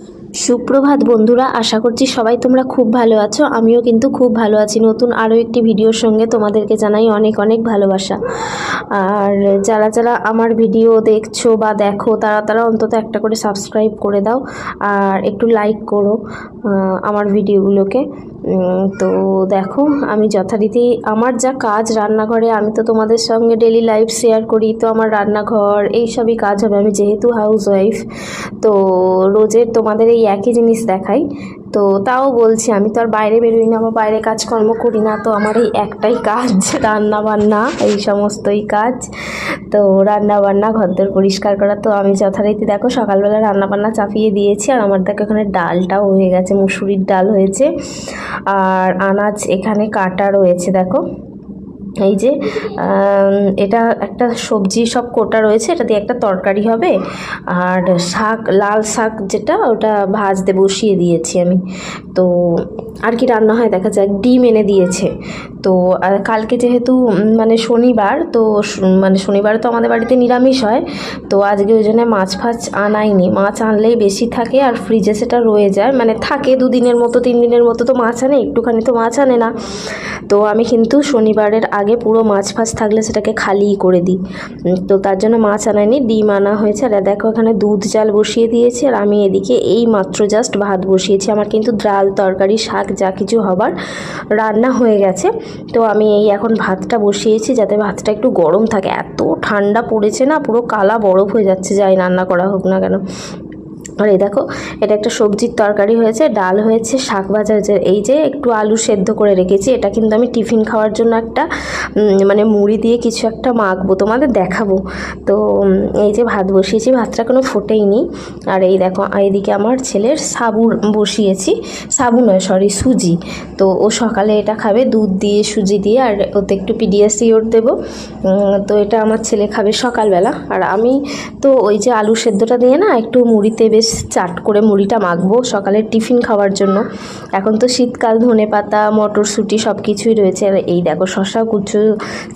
Thank you. সুপ্রভাত বন্ধুরা, আশা করছি সবাই তোমরা খুব ভালো আছো। আমিও কিন্তু খুব ভালো আছি। নতুন আরও একটি ভিডিওর সঙ্গে তোমাদেরকে জানাই অনেক অনেক ভালোবাসা। আর যারা যারা আমার ভিডিও দেখছ বা দেখো, তারা তারা অন্তত একটা করে সাবস্ক্রাইব করে দাও আর একটু লাইক করো আমার ভিডিওগুলোকে। তো দেখো, আমি যথারীতি আমার যা কাজ রান্নাঘরে, আমি তো তোমাদের সঙ্গে ডেলি লাইফ শেয়ার করি, তো আমার রান্নাঘর এই সবই কাজ হবে। আমি যেহেতু হাউস ওয়াইফ তো রোজের তোমাদের এই একই জিনিস দেখাই। তো তাও বলছি, আমি তো আর বাইরে বেরোই না বা বাইরে কাজকর্ম করি না, তো আমার এই একটাই কাজ রান্না বান্না এই সমস্তই কাজ। তো রান্না বান্না ঘরদোর পরিষ্কার করা, তো আমি যথারীতি দেখো সকালবেলা রান্না বান্না চাপিয়ে দিয়েছি, আর আমার দেখো এখানে ডালটাও হয়ে গেছে, মুসুরির ডাল হয়েছে। আর আনাজ এখানে কাটা রয়েছে, দেখো। এই যে এটা একটা সবজি সব কোটা রয়েছে, এটা দিয়ে একটা তরকারি হবে। আর শাক, লাল শাক যেটা, ওটা ভাজতে বসিয়ে দিয়েছি আমি। তো আর কি রান্না হয় দেখা যাক, ডিম এনে দিয়েছে। তো কালকে যেহেতু মানে শনিবার, তো মানে শনিবার তো আমাদের বাড়িতে নিরামিষ হয়। তো আজকে ওই জন্য মাছ ফাছ আনাইনি। মাছ আনলেই বেশি থাকে আর ফ্রিজে সেটা রয়ে যায়। মানে থাকে দুদিনের মতো তিন দিনের মতো তো মাছ আনে, একটুখানি তো মাছ আনে না। তো আমি কিন্তু শনিবারের আগে পুরো মাছ ফাছ থাকলে সেটাকে খালি করে দিই। তো তার জন্য মাছ আনাইনি, ডিম আনা হয়েছে। আর দেখো, এখানে দুধ জাল বসিয়ে দিয়েছি আর আমি এদিকে এই মাত্র জাস্ট ভাত বসিয়েছি। আমার কিন্তু ডাল, তরকারি, শাক যা কিছু হবার রান্না হয়ে গেছে। তো আমি এই এখন ভাতটা বসিয়েছি যাতে ভাতটা একটু গরম থাকে। এত ঠান্ডা পড়েছে না, পুরো কালা বরফ হয়ে যাচ্ছে, যাই রান্না করা হোক না কেন। আর এই দেখো, এটা একটা সবজির তরকারি হয়েছে, ডাল হয়েছে, শাক ভাজা হয়েছে। এই যে একটু আলু সেদ্ধ করে রেখেছি, এটা কিন্তু আমি টিফিন খাওয়ার জন্য একটা মানে মুড়ি দিয়ে কিছু একটা মাখবো, তোমাদের দেখাবো। তো এই যে ভাত বসিয়েছি, ভাতটা কোনো ফোটেইনি আর এই দেখো এইদিকে আমার ছেলের সাবু বসিয়েছি, সাবু নয় সরি সুজি। তো ও সকালে এটা খাবে, দুধ দিয়ে, সুজি দিয়ে, আর ওতে একটু পিডিএসিওর দেবো। তো এটা আমার ছেলে খাবে সকালবেলা। আর আমি তো ওই যে আলু সেদ্ধটা দিয়ে না, একটু মুড়িতে বেশ চাট করে মুড়িটা মাখবো সকালের টিফিন খাওয়ার জন্য। এখন তো শীতকাল, ধনে পাতা, মটরশুঁটি সব কিছুই রয়েছে। আর এই দেখো শশা, কুচু,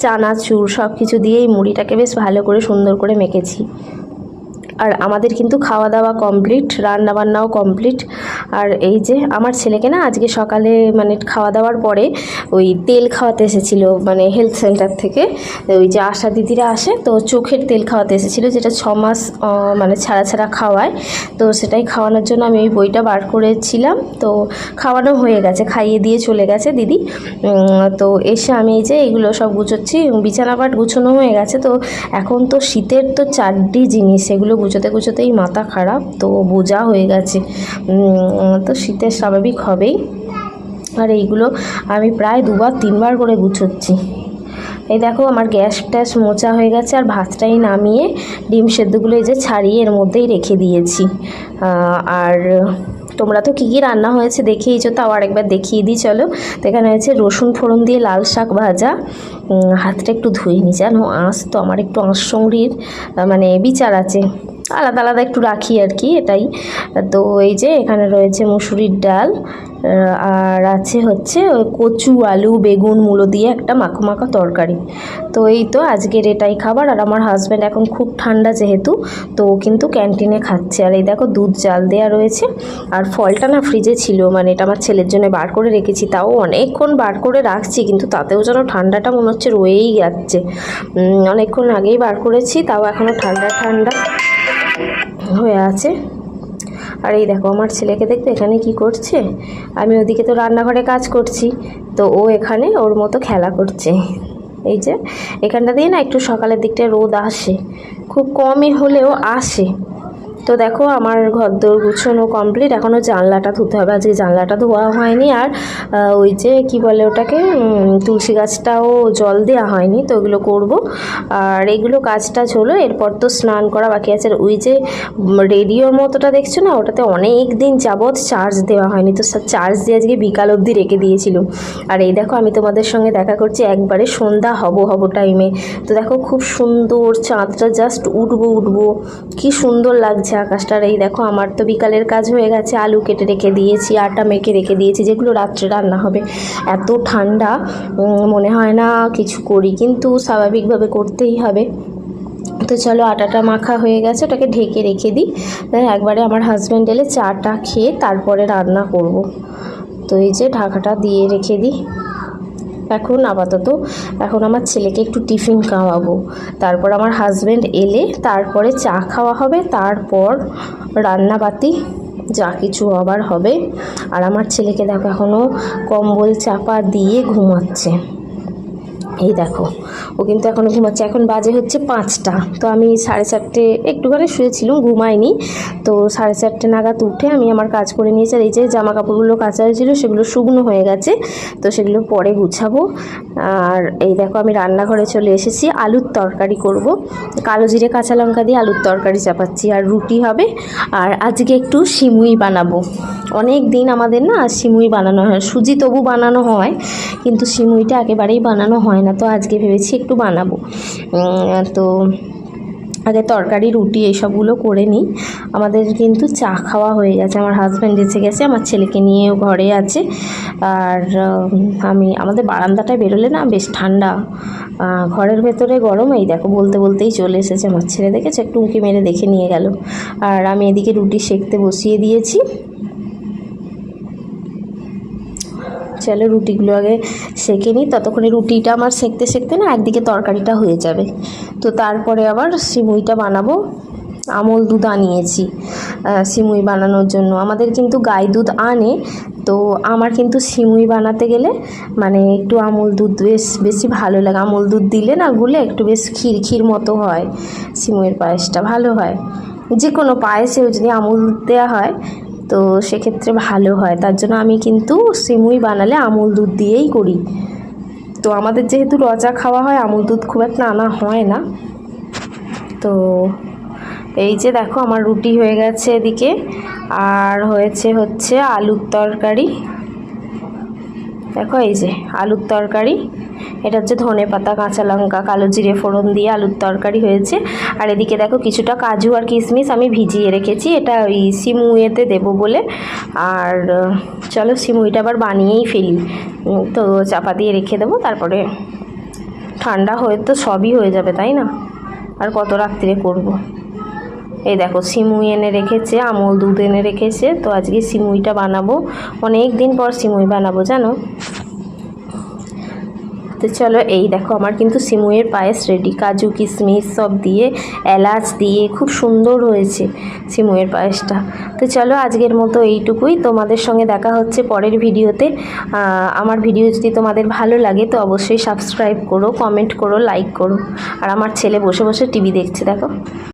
চানাচুর সব কিছু দিয়েই মুড়িটাকে বেশ ভালো করে সুন্দর করে মেখেছি। আর আমাদের কিন্তু খাওয়া দাওয়া কমপ্লিট রান্না বান্নাও কমপ্লিট আর এই যে আমার ছেলেকে না আজকে সকালে মানে খাওয়া দাওয়ার পরে ওই তেল খাওয়াতে এসেছিল মানে হেলথ সেন্টার থেকে। ওই যে আশা দিদিরা আসে তো চোখের তেল খাওয়াতে এসেছিল যেটা ছ মাস মানে ছাড়া ছাড়া খাওয়ায়। তো সেটাই খাওয়ানোর জন্য আমি ওই বইটা বার করেছিলাম। তো খাওয়ানো হয়ে গেছে, খাইয়ে দিয়ে চলে গেছে দিদি। তো এসে আমি এই যে এগুলো সব গুছোচ্ছি বিছানা পাট গুছোনো হয়ে গেছে। তো এখন তো শীতের তো চারটি জিনিস, এগুলো গুছোতে গুছোতেই মাথা খারাপ, তো বোঝা হয়ে গেছে। তো শীতের স্বাভাবিক হবেই। আর এইগুলো আমি প্রায় দুবার, তিনবার করে গুছোচ্ছি। এই দেখো, আমার গ্যাস ট্যাস মোচা হয়ে গেছে আর ভাতটাই নামিয়ে ডিম সেদ্ধগুলো এই যে ছাড়িয়ে এর মধ্যেই রেখে দিয়েছি। আর তোমরা তো কী কী রান্না হয়েছে দেখিয়েছো তাও আরেকবার দেখিয়ে দিই, চলো। তো এখানে হয়েছে রসুন ফোড়ন দিয়ে লাল শাক ভাজা। হাতটা একটু ধুয়ে নি জানো, আঁশ তো আমার একটু আঁশ সঙ্গীর মানে বিচার আছে। আলাদা আলাদা একটু রাখি আর কি, এটাই। তো এই যে এখানে রয়েছে মুসুরির ডাল আর আছে হচ্ছে কচু, আলু, বেগুন, মূলো দিয়ে একটা মাখো মাখা তরকারি। তো এই তো আজকের এটাই খাবার, আর আমার হাজব্যান্ড এখন খুব ঠান্ডা যেহেতু, তো কিন্তু ক্যান্টিনে খাচ্ছে। আর এই দেখো দুধ, জাল দেওয়া রয়েছে, আর ফলটা না ফ্রিজে ছিল মানে এটা আমার ছেলের জন্য বার করে রেখেছি, তাও অনেকক্ষণ বার করে রাখছি, কিন্তু তাতেও যেন ঠান্ডাটা মনে হচ্ছে রয়েই যাচ্ছে। অনেকক্ষণ আগেই বার করেছি, তাও এখনও ঠান্ডা ঠান্ডা। হয়ে আছে। আর এই দেখো, আমার ছেলেকে দেখতে এখানে কি করছে? আমি ওদিকে তো রান্নাঘরে কাজ করছি, তো ও এখানে ওর মতো খেলা করছে। এই যে, এখানটা দিয়ে না একটু সকালের দিকটা রোদ আসে। খুব কমই হলেও আসে। তো দেখো, আমার ঘর ঘরদোর গুছানো কমপ্লিট এখনও জানলাটা ধুতে হবে। আজকে জানলাটা ধোয়া হয়নি। আর ওই যে কি বলে ওটাকে তুলসী গাছটাও জল দেওয়া হয়নি, তো ওগুলো করব। আর এগুলো কাজ টাজ হলো, এরপর তো স্নান করা বাকি আছে। ওই যে রেডিওর মতোটা দেখছ না? ওটাতে অনেক দিন যাবৎ চার্জ দেওয়া হয়নি। তো চার্জ দিয়ে আজকে বিকাল অবধি রেখে দিয়েছিল। আর এই দেখো, আমি তোমাদের সঙ্গে দেখা করছি একবারে সন্ধ্যা হব হব টাইমে তো দেখো, খুব সুন্দর চাঁদটা জাস্ট উঠবো উঠবো। কি সুন্দর লাগছে আকাশটার, এই দেখো আমার তো বিকালের কাজ হয়ে গেছে, আলু কেটে রেখে দিয়েছি, আটা মেখে রেখে দিয়েছি, যেগুলো রাত্রে রান্না হবে। এত ঠান্ডা মনে হয় না কিছু করি, কিন্তু স্বাভাবিকভাবে করতেই হবে। তো চলো আটাটা মাখা হয়ে গেছে, ওটাকে ঢেকে রেখে দিই। একবারে আমার হাজব্যান্ড এলে চাটা খেয়ে তারপরে রান্না করব। তো এই যে ঢাকাটা দিয়ে রেখে দিই। এখন আপাতত এখন আমার ছেলেকে একটু টিফিন খাওয়াবো। তারপর আমার হাজব্যান্ড এলে তারপরে চা খাওয়া হবে, তারপর রান্নাবাতি যা কিছু আবার হবে। আর আমার ছেলেকে দেখো এখনও কম্বল চাপা দিয়ে ঘুমাচ্ছে। এই দেখো। ও কিন্তু এখনও ঘুমাচ্ছে। এখন বাজে হচ্ছে পাঁচটা। তো আমি সাড়ে চারটে, একটুখানি শুয়েছিলাম ঘুমাইনি তো সাড়ে চারটে নাগাদ উঠে আমি আমার কাজ করে নিয়েছি। আর এই যে জামা কাপড়গুলো কাঁচা হয়েছিল, সেগুলো শুকনো হয়ে গেছে। তো সেগুলো পরে গুছাবো। আর এই দেখো, আমি রান্নাঘরে চলে এসেছি। আলুর তরকারি করব। কালো জিরে, কাঁচা লঙ্কা দিয়ে আলুর তরকারি চাপাচ্ছি। আর রুটি হবে। আর আজকে একটু সিমুই বানাবো। অনেক দিন আমাদের না সিমুই বানানো হয়, সুজি তবু বানানো হয়। কিন্তু সিমুইটা একেবারেই বানানো হয় না। তো আজকে ভেবেছি একটু বানাবো। তো আগে তরকারি, রুটি এইসবগুলো করে নিই। আমাদের কিন্তু চা খাওয়া হয়ে গেছে। আমার হাজব্যান্ড এসে গেছে, আমার ছেলেকে নিয়েও ঘরে আছে। আর আমি, আমাদের বারান্দাটায় বেরোলে না বেশ ঠান্ডা। ঘরের ভেতরে গরম, এই দেখো বলতে বলতেই চলে এসেছে। আমার ছেলে দেখেছে? একটু উঁকি মেরে দেখে নিয়ে গেল। আর আমি এদিকে রুটি সেকতে বসিয়ে দিয়েছি। চলো রুটিগুলো আগে সেঁকে নিই। ততক্ষণে রুটিটা আমার সেঁকতে সেঁকতে না একদিকে তরকারিটা হয়ে যাবে। তো তারপরে আবার সিমুইটা বানাবো। আমল দুধ আনিয়েছি সিমুই বানানোর জন্য। আমাদের কিন্তু গাই দুধ আনে, তো আমার কিন্তু সিমুই বানাতে গেলে মানে একটু আমল দুধ বেশ, বেশি ভালো লাগে। আমল দুধ দিলে না গুলে একটু বেশ ক্ষীর ক্ষীর মতো হয় সিমুইয়ের পায়েসটা, ভালো হয়। যে কোনো পায়েসেও যদি আমুল দুধ দেওয়া হয় তো সেক্ষেত্রে ভালো হয়। তার জন্য আমি কিন্তু সিমুই বানালে আমুল দুধ দিয়েই করি। তো আমাদের যেহেতু রজা খাওয়া হয়, আমুল দুধ খুব একটা আনা হয় না। তো এই যে দেখো, আমার রুটি হয়ে গেছে এদিকে। আর হয়েছে হচ্ছে আলুর তরকারি। দেখো, এই যে আলুর তরকারি। এটা হচ্ছে ধনে পাতা, কাঁচা লঙ্কা, কালো জিরে ফোড়ন দিয়ে আলুর তরকারি হয়েছে। আর এদিকে দেখো, কিছুটা কাজু আর কিশমিশ আমি ভিজিয়ে রেখেছি। এটা ওই সিমুয়েতে দেবো বলে। আর চলো সিমুইটা আবার বানিয়েই ফেলি। তো চাপা দিয়ে রেখে দেবো, তারপরে ঠান্ডা হয়ে তো সবই হয়ে যাবে, তাই না? আর কত রাত্রিরে করব। এই দেখো সিমুই এনে রেখেছে, আমল দুধ এনে রেখেছে, তো আজকে সিমুইটা বানাবো। অনেক দিন পর সিমুই বানাবো, জানো? তো চলো, এই দেখো, আমার কিন্তু সিমুইয়ের পায়েস রেডি কাজু, কিশমিশ সব দিয়ে, এলাচ দিয়ে খুব সুন্দর হয়েছে সিমুইয়ের পায়েসটা। তো চলো, আজকের মতো এইটুকুই। তোমাদের সঙ্গে দেখা হচ্ছে পরের ভিডিওতে। আমার ভিডিও যদি তোমাদের ভালো লাগে, তো অবশ্যই সাবস্ক্রাইব করো কমেন্ট করো লাইক করো। আর আমার ছেলে বসে বসে টিভি দেখছে, দেখো।